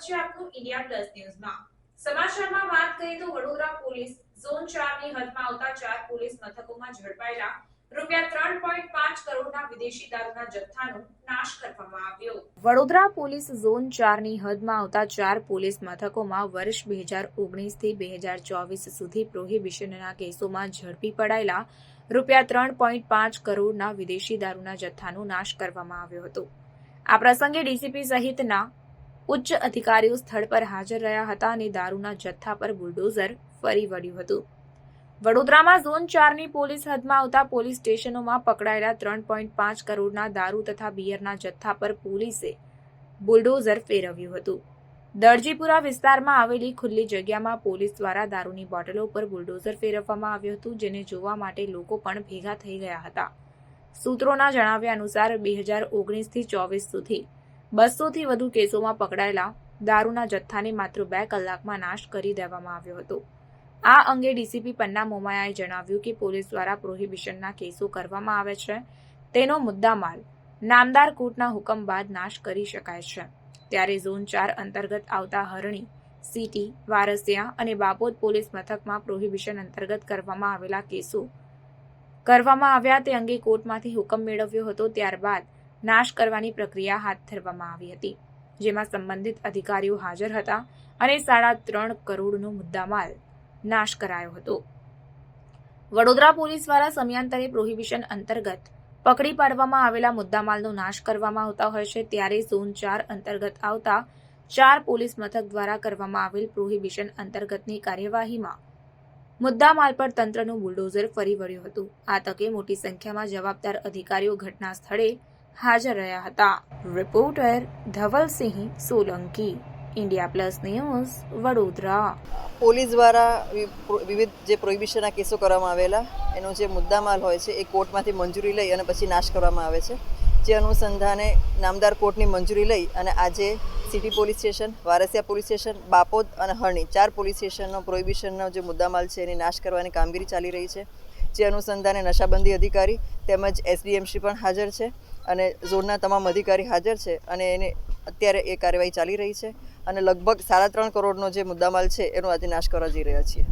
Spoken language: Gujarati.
છે આપનું ઇન્ડિયા પ્લસ ન્યૂઝમાં. સમાચારમાં વાત કરીએ તો વડોદરા પોલીસ ઝોન ચારની હદમાં આવતા ચાર પોલીસ મથકોમાં ઝડપાયેલા રૂપિયા ત્રણ પોઈન્ટ પાંચ કરોડના વિદેશી દારૂના જથ્થાનો વડોદરા પોલીસ ઝોન ચારની હદમાં આવતા ચાર પોલીસ મથકોમાં વર્ષ બે હજાર ઓગણીસથી બે હજાર ચોવીસ સુધી પ્રોહિબિશનના કેસોમાં ઝડપી પડાયેલા રૂપિયા ત્રણ પોઈન્ટ પાંચ કરોડના વિદેશી દારૂના જથ્થાનો નાશ કરવામાં આવ્યો હતો. આ પ્રસંગે ડીસીપી સહિતના ઉચ્ચ અધિકારીઓ સ્થળ પર હાજર રહ્યા હતા અને દારૂના જથ્થા પર બુલડોઝર ફરી વળ્યું હતું. વડોદરામાં ઝોન ચારની પોલીસ હદમાં આવતા પોલીસ સ્ટેશનોમાં પકડાયેલા ત્રણ પોઈન્ટ પાંચ કરોડના દારૂ તથા બિયરના જથ્થા પર પોલીસે બુલડોઝર ફેરવ્યું હતું. દરજીપુરા વિસ્તારમાં આવેલી ખુલ્લી જગ્યામાં પોલીસ દ્વારા દારૂની બોટલો પર બુલડોઝર ફેરવવામાં આવ્યું હતું, જેને જોવા માટે લોકો પણ ભેગા થઈ ગયા હતા. સૂત્રોના જણાવ્યા અનુસાર બે હજાર ઓગણીસથી ચોવીસ સુધી બસોથી વધુ કેસોમાં પકડાયેલા દારૂના જથ્થાને માત્ર બે કલાકમાં નાશ કરી દેવામાં આવ્યો હતો. આ અંગે ડીસીપી પન્ના મોમાયાએ જણાવ્યું કે પોલીસ દ્વારા પ્રોહિબિશનના કેસો કરવામાં આવે છે. તેનો મુદ્દામાલ નામદાર કોર્ટના હુકમ બાદ નાશ કરી શકાય છે. ત્યારે ઝોન ચાર અંતર્ગત આવતા હરણી, સિટી, વારસિયા અને બાપોદ પોલીસ મથકમાં પ્રોહિબિશન અંતર્ગત કરવામાં આવેલા કેસો કરવામાં આવ્યા તે અંગે કોર્ટમાંથી હુકમ મેળવ્યો હતો. ત્યારબાદ નાશ કરવાની પ્રક્રિયા હાથ ધરવામાં આવી હતી, જેમાં સંબંધિત અધિકારીઓ હાજર હતા અને સાડા ત્રણ કરોડનો મુદ્દામાલ નાશ કરાયો હતો. વડોદરા પોલીસ દ્વારા સમયાંતરે પ્રોહિબિશન અંતર્ગત પકડી પાડવામાં આવેલા મુદ્દામાલનો નાશ કરવામાં આવતા હોય છે, ત્યારે ઝોન ચાર અંતર્ગત આવતા ચાર પોલીસ મથક દ્વારા કરવામાં આવેલ પ્રોહિબિશન અંતર્ગતની કાર્યવાહીમાં મુદ્દામાલ પર તંત્રનું બુલડોઝર ફરી વળ્યું હતું. આ તકે મોટી સંખ્યામાં જવાબદાર અધિકારીઓ ઘટના સ્થળે હાજર રહ્યા હતા. Reporter Dhavalsinh Solanki India plus news Vadodara. Police દ્વારા વિવિધ જે પ્રોહિબિશનના કેસો કરવામાં આવેલા, એનો જે મુદ્દામાલ હોય છે, એ કોર્ટમાંથી મંજૂરી લઈ અને પછી નાશ કરવામાં આવે છે. જે અનુસંધાને નામદાર કોર્ટની મંજૂરી લઈ અને આજે city police station, Varasiya police station, Bapod અને હરણી, ચાર પોલીસ સ્ટેશનનો પ્રોહિબિશનનો જે મુદ્દામાલ છે, એની નાશ કરવાની કામગીરી ચાલી રહી છે. જે અનુસંધાને નશાબંધી અધિકારી તેમજ એસડીએમસી પણ હાજર છે. અને ઝોનના તમામ અધિકારી હાજર છે અને એને અત્યારે એ કાર્યવાહી ચાલી રહી છે અને લગભગ સાડા ત્રણ કરોડનો જે મુદ્દામાલ છે એનો આજે નાશ કરવા જઈ રહ્યા છીએ.